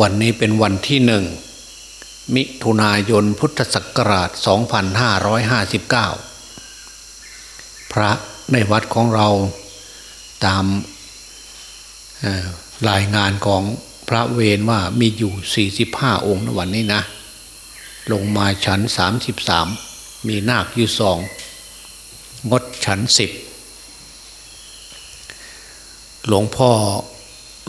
วันนี้เป็นวันที่หนึ่งมิถุนายนพุทธศักราช 2559 พระในวัดของเราตามรายงานของพระเวรว่ามีอยู่ 45 องค์ในวันนี้นะ ลงมาฉัน 33 มีนาคอยู่สองงดฉันสิบหลวงพ่อ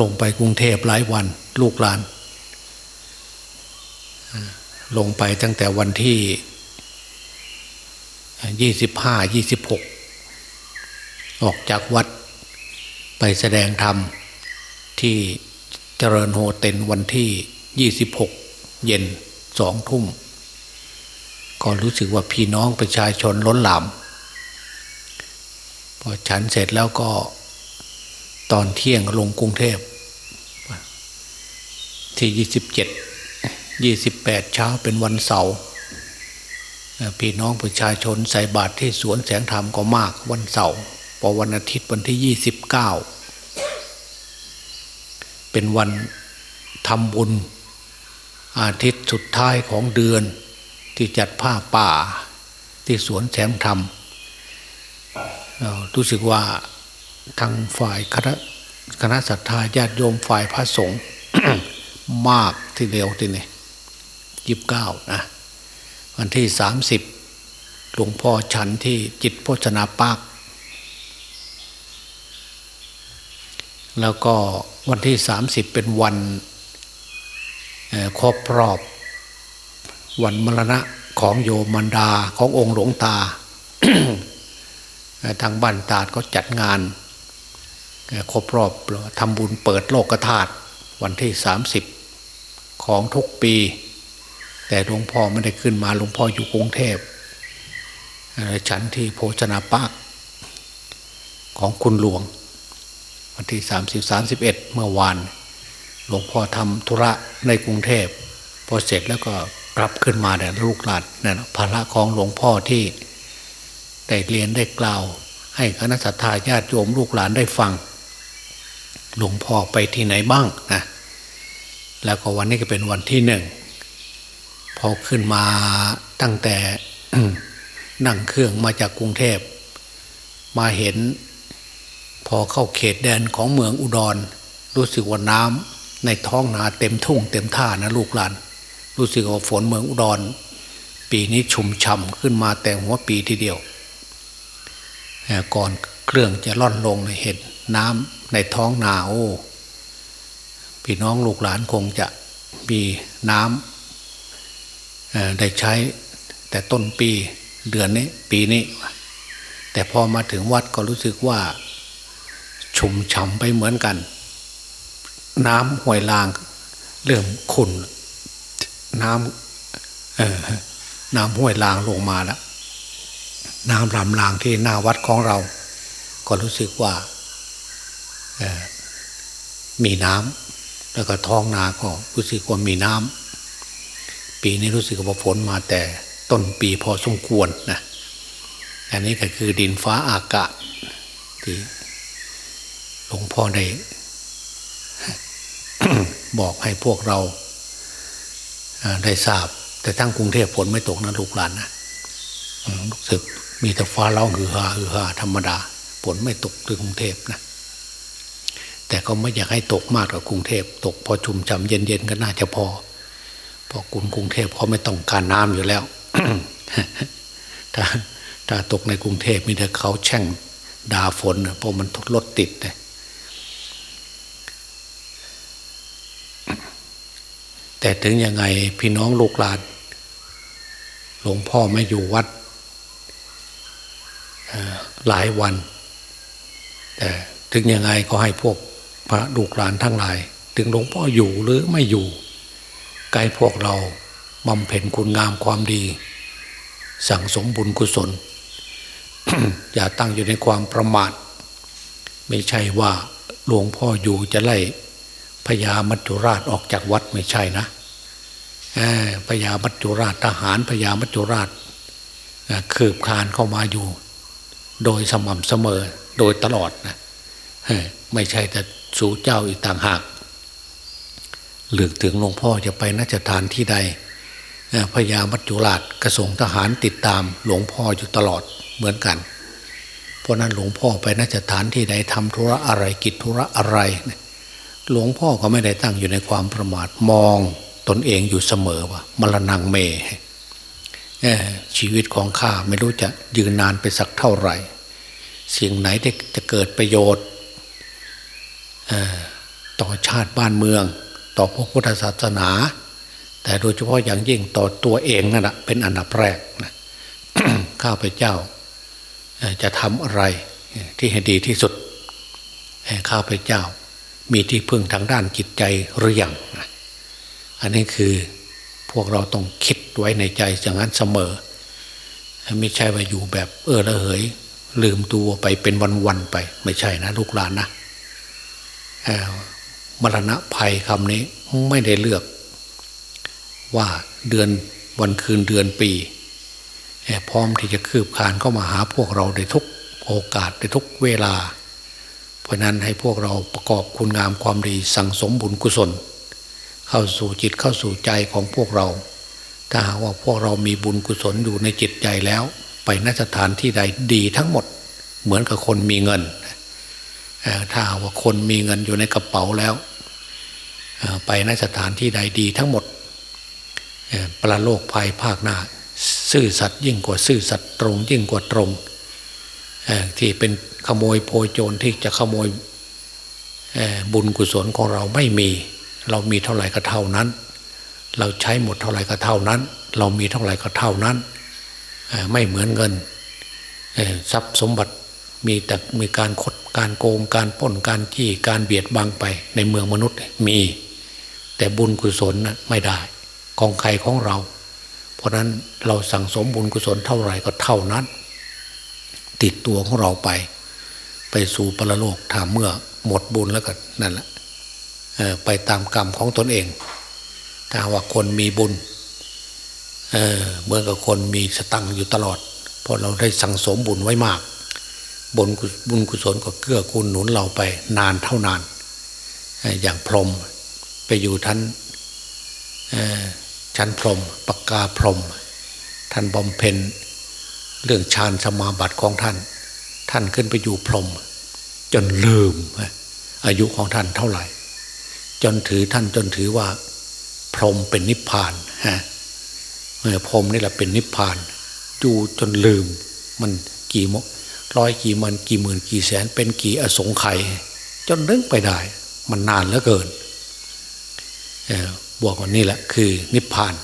ลงไปกรุงเทพหลายวันลูกหลาน ลงไปตั้งแต่วันที่ยี่สิบห้ายี่สิบหกออกจากวัดไปแสดงธรรมที่เจริญโฮเต็นวันที่ยี่สิบหกเย็นสองทุ่มก็รู้สึกว่าพี่น้องประชาชนล้นหลามพอฉันเสร็จแล้วก็ ตอนเที่ยงลงกรุงเทพที่ยี่สิบเจ็ดยี่สิบแปดเช้าเป็นวันเสาร์พี่น้องประชาชนใส่บาตรที่สวนแสงธรรมก็มากวันเสาร์พอวันอาทิตย์วันที่ยี่สิบเก้าเป็นวันทำบุญ อาทิตย์สุดท้ายของเดือนที่จัดผ้าป่าที่สวนแสงธรรมรู้สึกว่า ทางฝ่ายคณะคณะศรัทธาญาติโยมฝ่ายพระสงฆ์มากทีเดียวทีนี้ยีิบเก้านะวันที่สามสิบหลวงพ่อฉันที่จิตโภชนาปาก แล้วก็วันที่สามสิบเป็นวันครบรอบ วันมรณะของโยมมันดาขององค์หลวงตา ทางบ้านตาดก็จัดงาน ครบรอบทำบุญเปิดโลกธาตุวันที่สามสิบของทุกปี แต่หลวงพ่อไม่ได้ขึ้นมาหลวงพ่ออยู่กรุงเทพฉันที่โภชนาปากของคุณหลวง วันที่สามสิบสามสิบเอ็ดเมื่อวาน หลวงพ่อทำธุระในกรุงเทพพอเสร็จแล้วก็กลับขึ้นมาแต่ยลูกหลานนั่นน่ะภาระของหลวงพ่อที่ได้เรียนได้กล่าว ให้คณะสัตยาญาติโยมลูกหลานได้ฟัง หลวงพ่อไปที่ไหนบ้างนะแล้วก็วันนี้ก็เป็นวันที่หนึ่งพอขึ้นมาตั้งแต่นั่งเครื่องมาจากกรุงเทพ มาเห็น พอเข้าเขตแดนของเมืองอุดร รู้สึกว่าน้ำในท้องนาเต็มทุ่งเต็มท่านะลูกหลาน รู้สึกว่าฝนเมืองอุดร ปีนี้ชุ่มฉ่ำขึ้นมาแต่หัวปีทีเดียวก่อนเครื่องจะล่อนลงเลยเห็น น้ำในท้องนาโอ้พี่น้องลูกหลานคงจะมีน้ำได้ใช้แต่ต้นปีเดือนนี้ปีนี้ แต่พอมาถึงวัดก็รู้สึกว่า ชุ่มฉ่ำไปเหมือนกัน น้ำห้วยลาง เริ่มขุ่นน้ำเอน้ำห้วยลางลงมาแล้วน้ำลำลางที่หน้าวัดของเรา ก็รู้สึกว่า มีน้ำแล้วก็ท้องนาก็รู้สึกว่ามีน้ำปีนี้รู้สึกว่าฝนมาแต่ต้นปีพอสมควรนะอันนี้ก็คือดินฟ้าอากาศที่หลวงพ่อได้บอกให้พวกเราได้ทราบ แต่ทั้งกรุงเทพฝนไม่ตกนะลูกหลานนะรู้สึกมีแต่ฟ้าร้องฮือฮาฮือฮาธรรมดาฝนไม่ตกที่กรุงเทพนะ แต่ก็ไม่อยากให้ตกมากกว่ากรุงเทพตกพอชุ่มฉ่ำเย็นๆก็น่าจะพอเพราะกรุงกรุงเทพเขาไม่ต้องการน้ำอยู่แล้วถ้าถ้าตกในกรุงเทพมีแต่เขาแช่งด่าฝนเพราะมันรถติดเลยแต่ถึงยังไงพี่น้องลูกหลานหลวงพ่อไม่อยู่วัดหลายวัน แต่ถึงยังไงก็ให้พวก พระลูกหลานทั้งหลาย ถึงหลวงพ่ออยู่หรือไม่อยู่กล้พวกเราบำเพ็ญคุณงามความดี สั่งสมบุญกุศล อย่าตั้งอยู่ในความประมาท ไม่ใช่ว่าหลวงพ่ออยู่จะไล่พญามัจจุราชออกจากวัดไม่ใช่นะพญามัจจุราชทหารพญามัจจุราชคืบคลานเข้ามาอยู่ โดยสม่ำเสมอโดยตลอดนะไม่ใช่แต่ สู่เจ้าอีกต่างหากเลือกถึงหลวงพ่อจะไปนัจฐานที่ใดพญามัจจุราชกระสงทหารติดตามหลวงพ่ออยู่ตลอดเหมือนกัน เพราะนั้นหลวงพ่อไปนัจฐานที่ใดทำธุระอะไรกิจธุระอะไร หลวงพ่อก็ไม่ได้ตั้งอยู่ในความประมาทมองตนเองอยู่เสมอว่ามรณงเมชีวิตของข้าไม่รู้จะยืนนานไปสักเท่าไหร่ สิ่งไหนที่จะเกิดประโยชน์ ต่อชาติบ้านเมือง ต่อพระพุทธศาสนา แต่โดยเฉพาะอย่างยิ่งต่อตัวเองนั่นแหะเป็นอันดับแรกนะข้าพเจ้าจะทำอะไรที่ให้ดีที่สุดข้าพเจ้ามีที่พึ่งทางด้านจิตใจหรือยังอันนี้คือพวกเราต้องคิดไว้ในใจอย่างนั้นเสมอ ไม่ใช่ว่าอยู่แบบเออละเหย ลืมตัวไปเป็นวันๆไป ไม่ใช่นะลูกหลานนะ มรณะภัยคำนี้ไม่ได้เลือกว่าเดือนวันคืนเดือนปี พร้อมที่จะคืบคานเข้ามาหาพวกเราในทุกโอกาสในทุกเวลา เพราะนั้นให้พวกเราประกอบคุณงามความดีสั่งสมบุญกุศล เข้าสู่จิตเข้าสู่ใจของพวกเรา ถ้าหากว่าพวกเรามีบุญกุศลอยู่ในจิตใจแล้ว ไปนสถานที่ใดดีทั้งหมด เหมือนกับคนมีเงิน ถ้าว่าคนมีเงินอยู่ในกระเป๋าแล้ว ไปนสถานที่ใดดีทั้งหมดประโลกภัยภาคหน้า ซื่อสัตย์ยิ่งกว่าซื่อสัตย์ตรงยิ่งกว่าตรง ที่เป็นขโมยโพยโจรที่จะขโมยบุญกุศลของเราไม่มี เรามีเท่าไหร่ก็เท่านั้น เราใช้หมดเท่าไหร่ก็เท่านั้น เรามีเท่าไหร่ก็เท่านั้น ไม่เหมือนเงินทรัพย์สมบัติมีแต่มีการคด การโกงการป้นการจี้การเบียดบังไปในเมืองมนุษย์มี แต่บุญกุศลนะไม่ได้ของใครของเรา เพราะนั้นเราสั่งสมบุญกุศลเท่าไหร่ก็เท่านั้น ติดตัวของเราไป ไปสู่ปรโลกถามเมื่อหมดบุญแล้วก็นั่นแหละไปตามกรรมของตนเอง ถ้าว่าคนมีบุญเเมื่อกับคนมีสตังอยู่ตลอด เพราะเราได้สั่งสมบุญไว้มาก บุญบุญกุศลก็เกื้อกูลหนุนเราไปนานเท่านาน อย่างพรหมไปอยู่ท่านชั้นพรหมปากกาพรหมท่านบำเพ็ญเรื่องฌานสมาบัติของท่าน ท่านขึ้นไปอยู่พรหมจนลืมอายุของท่านเท่าไหร่ จนถือท่านจนถือว่า พรหมเป็นนิพพานฮะพรหมนี่แหละเป็นนิพพานอยู่จนลืมมันกี่โม ร้อยกี่มันกี่หมื่นกี่แสน เป็นกี่อสงไขยจนนึกไปได้ มันนานเหลือเกินบอกว่านี่แหละคือนิพพาน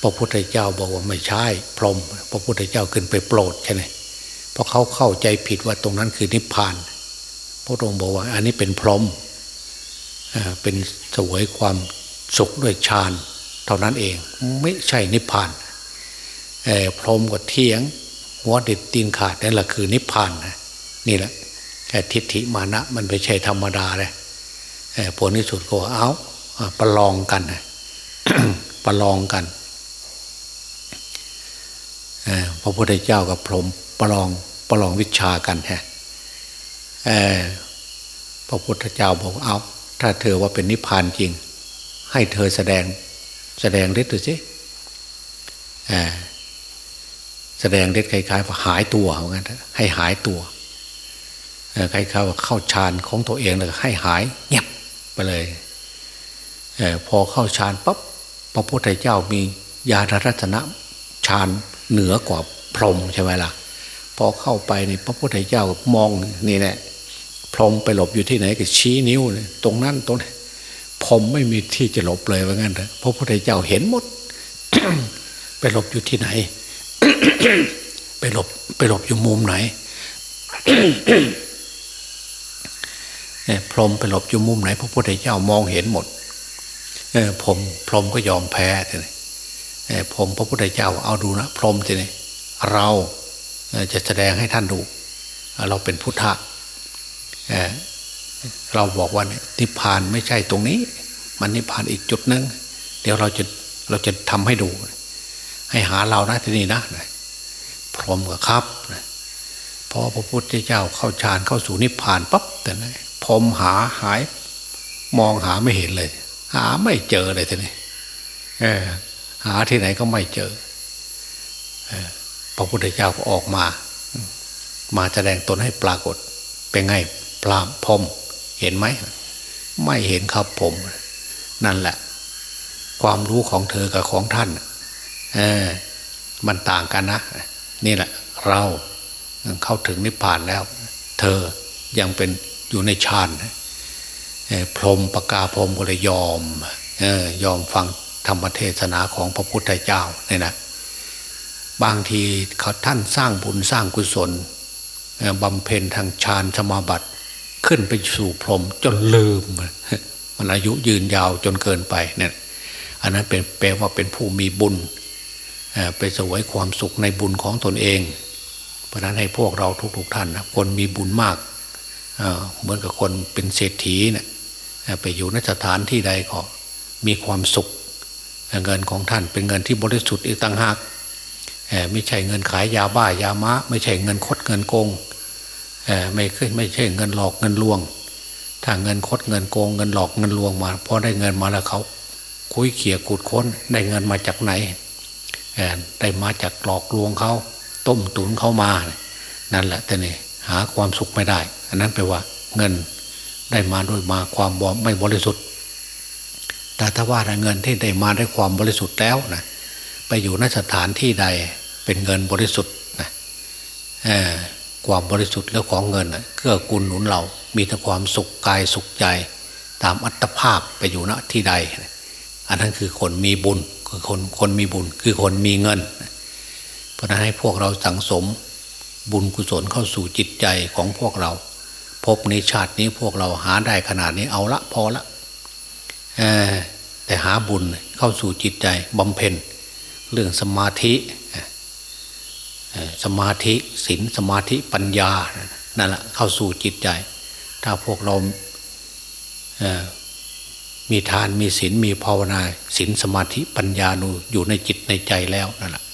พระพุทธเจ้าบอกว่าไม่ใช่พรหมพระพุทธเจ้าขึ้นไปโปรดใช่ไหมเพราะเขาเข้าใจผิดว่าตรงนั้นคือนิพพาน พระองค์บอกว่า อันนี้เป็นพรหมเป็นสวยความสุขด้วยฌานเท่านั้นเองไม่ใช่นิพพานพรหมก็เทียง หัวเด็ดตีนขาดนั่นแหละคือนิพพานนะนี่แหละแค่ทิฏฐิมานะมันไม่ใช่ธรรมดาเลยผลที่สุดก็เอาประลองกันประลองกันพระพุทธเจ้ากับพรหมประลองประลองวิชากันฮะพระพุทธเจ้าบอกเอาถ้าเธอว่าเป็นนิพพานจริง ให้เธอแสดงแสดงฤทธิ์ดูสิ แสดงเด็ดคล้ายๆว่าหายตัวเหมือนกันให้หายตัวคล้ายๆว่าเข้าฌานของตัวเองเลยให้หายเงียบไปเลยเอพอเข้าฌานปั๊บพระพุทธเจ้ามีญาณรัตนะฌานเหนือกว่าพรหมใช่ไหมล่ะพอเข้าไปในพระพุทธเจ้ามองนี่แหละพรหมไปหลบอยู่ที่ไหนก็ชี้นิ้วเลยตรงนั้นตรงนี้พรหมไม่มีที่จะหลบเลยว่างั้นเถอะพระพุทธเจ้าเห็นหมดไปหลบอยู่ที่ไหน ไปหลบไปหลบอยู่มุมไหนพรมไปหลบอยู่มุมไหนพระพุทธเจ้ามองเห็นหมดผมพรมก็ยอมแพ้เลยผมพระพุทธเจ้าเอาดูนะพรมทีนี้เราจะแสดงให้ท่านดู เราเป็นพุทธะเราบอกว่านิพพานไม่ใช่ตรงนี้ มันนิพพานอีกจุดนึง เดี๋ยวเราจะเราจะทำให้ดู ให้หาเรานะที่นี่นะ พร้อมกับครับพอพระพุทธเจ้าเข้าฌานเข้าสู่นิพพานปั๊บแต่นะพรมหาหาย มองหาไม่เห็นเลย หาไม่เจอเลยทีนี้หาที่ไหนก็ไม่เจอพระพุทธเจ้าก็ออกมา มาแสดงตนให้ปรากฏ เป็นไงพรามพรหมเห็นไหม ไม่เห็นครับผม นั่นแหละ ความรู้ของเธอกับของท่าน เออ มันต่างกันนะ นี่แหละ เราเข้าถึงนิพพานแล้ว เธอยังเป็นอยู่ในฌานพรหมปกาพรหมก็เลยยอมยอมฟังธรรมเทศนาของพระพุทธเจ้าเนี่ยนะบางทีเขาท่านสร้างบุญสร้างกุศลบำเพ็ญทางฌานสมาบัติขึ้นไปสู่พรหมจนลืม มันอายุยืนยาวจนเกินไปเนี่ยอันนั้นเป็นแปลว่าเป็นผู้มีบุญ ไปสวยความสุขในบุญของตนเอง เพราะนั้นให้พวกเราทุกๆท่านนะคนมีบุญมากเเหมือนกับคนเป็นเศรษฐีเนะี่ยไปอยู่นสถานที่ใดก็มีความสุข เงินของท่านเป็นเงินที่บริสุทธิ์อีกต่างหากไม่ใช่เงินขายยาบ้ายามะ ไม่ใช่เงินคดเงินโกงไม่เคยไม่ใช่เงินหลอกเงินลวง ถ้าเงินคดเงินโกง เงินหลอกเงินลวงมาพอได้เงินมาแล้วเขาคุยเขี่ยกูดค้นได้เงินมาจากไหน ได้มาจากหลอกลวงเขาต้มตุนเขามา นั่นแหละแต่นี่หาความสุขไม่ได้ อันนั้นแปลว่าเงินได้มาด้วยมาความบไม่บริสุทธิ์ แต่ถ้าว่าเงินที่ได้มาด้วยความบริสุทธิ์แล้วนะไปอยู่นสถานที่ใดเป็นเงินบริสุทธิ์นะเออความบริสุทธิ์แล้วของเงินเกื้อกูลหนุนเรา มีแต่ความสุขกายสุขใจ ตามอัตภาพไปอยู่ณที่ใด อันนั้นคือคนมีบุญ คือคนคนมีบุญคือคนมีเงิน เพราะนั้นให้พวกเราสังสมบุญกุศลเข้าสู่จิตใจของพวกเรา พบในชาตินี้พวกเราหาได้ขนาดนี้เอาละพอละแต่หาบุญเข้าสู่จิตใจบำเพ็ญเรื่องสมาธิสมาธิศีลสมาธิปัญญานั่นแหละเข้าสู่จิตใจ ถ้าพวกเรา มีทานมีศีลมีภาวนาศีลสมาธิปัญญานูอยู่ในจิตในใจแล้วนั่นแหละ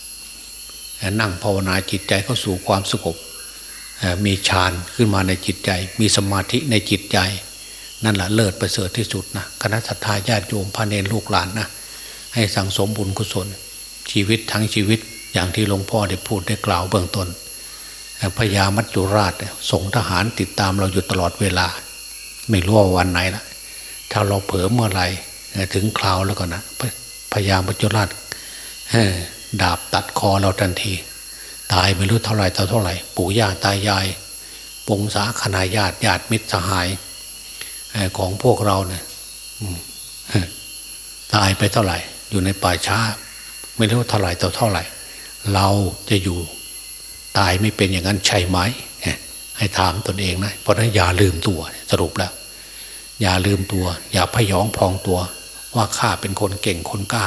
นั่งภาวนาจิตใจเข้าสู่ความสงบมีฌานขึ้นมาในจิตใจ มีสมาธิในจิตใจ นั่นแหละเลิศประเสริฐที่สุดนะคณะสัตยาญาติโยมพระเนรลูกหลานนะให้สั่งสมบุญกุศล ชีวิตทั้งชีวิตอย่างที่หลวงพ่อได้พูดได้กล่าวเบื้องต้นพญามัจจุราชส่งทหารติดตามเราอยู่ตลอดเวลา ไม่รู้ว่าวันไหนละ ถ้าเราเผลอเมื่อไหร่ถึงคราวแล้วก็นะพพญามัจจุราชดาบตัดคอเราทันที ตายไม่รู้เท่าไหร่ต่อเท่าไหร่ ปู่ย่าตายายปงสาคณาญาติญาติมิตรสหายของพวกเราเนี่ยตายไปเท่าไหร่ อยู่ในป่าช้า ไม่รู้เท่าไหร่ต่อเท่าไหร่ เราจะอยู่ตายไม่เป็นอย่างนั้นใช่ไหมให้ถามตนเองนะเพราะฉะนั้นอย่าลืมตัวสรุปแล้ว อย่าลืมตัว อย่าพยองพองตัว ว่าข้าเป็นคนเก่งคนกล้า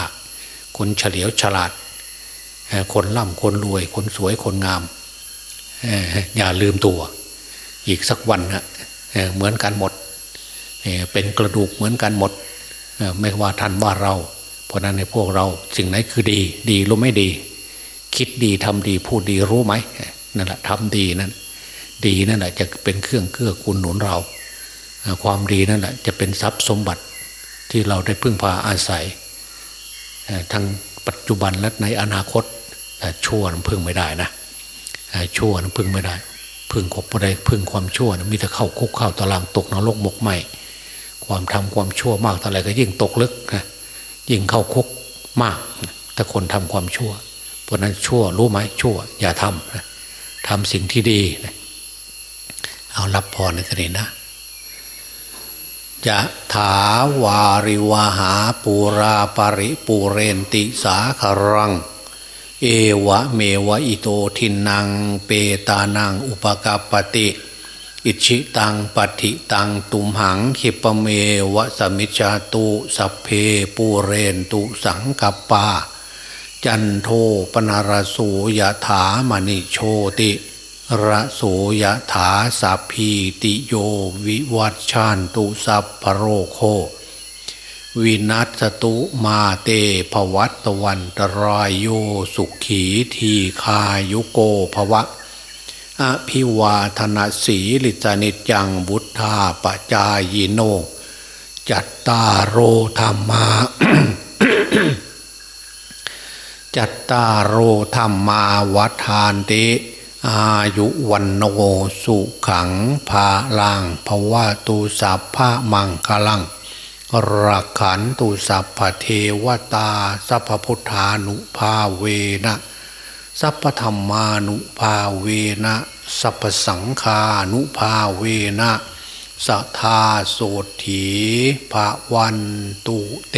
คนเฉลียวฉลาด คนร่ำคนรวย คนสวยคนงาม อย่าลืมตัว อีกสักวันนะเหมือนกันหมด เป็นกระดูกเหมือนกันหมด ไม่ว่าท่านว่าเรา เพราะนั้นในพวกเราสิ่งไหนคือดี ดีรู้ไม่ดี คิดดีทำดีพูดดีรู้ไหมนั่นแหละทำดีนั่นดีนั่นแหละจะเป็นเครื่องเกื้อกูลหนุนเรา ความดีนั่นแหละจะเป็นทรัพย์สมบัติที่เราได้พึ่งพาอาศัยทั้งปัจจุบันและในอนาคตแต่ชั่วนั้นพึ่งไม่ได้นะชั่วนั้นพึ่งไม่ได้ พึ่งคบอะไรพึ่งความชั่วนะมีแต่เข้าคุกเข้าตารางตกนรกหมกไหมความทำความชั่วมากเท่าไหร่ก็ยิ่งตกลึกนะยิ่งเข้าคุกมากถ้าคนทำความชั่ว เพราะนั้นชั่วรู้ไหมชั่ว อย่าทำนะทำสิ่งที่ดีนะเอารับพรในตอนนี้นะ จะถาวาริวาหาปูราปริปูเรนติสาคารัง เอวะเมวะอิโตทินังเปตานังอุปกาปติ อิชิตังปฏิตังตุมหังขิปเมวะสมิจาตุสัพเพปูเรนตุสังกปา จันโทปนารสูยถามณิโชติ ระโสยถาสัพพีติโยวิวัตชานตุสัพพโรโค วินัสตุมาเตภวัตวันตรายโยสุขีทีคายุโกภวะ อภิวาธนาสีลิจานิจังบุทธาปจายโน จัตตารโอธรรมาจัตตารโอธรรมาวัฏานติ อายุวันโนสุขังภาลังภาวะตูสัพพะมังคลังรักขันตุสัพพเทวตา สัพพุทธานุภาเวนะสัพธรรมานุภาเวนะสัพสังคานุภาเวนะสัทาโสถีภะวันตุเต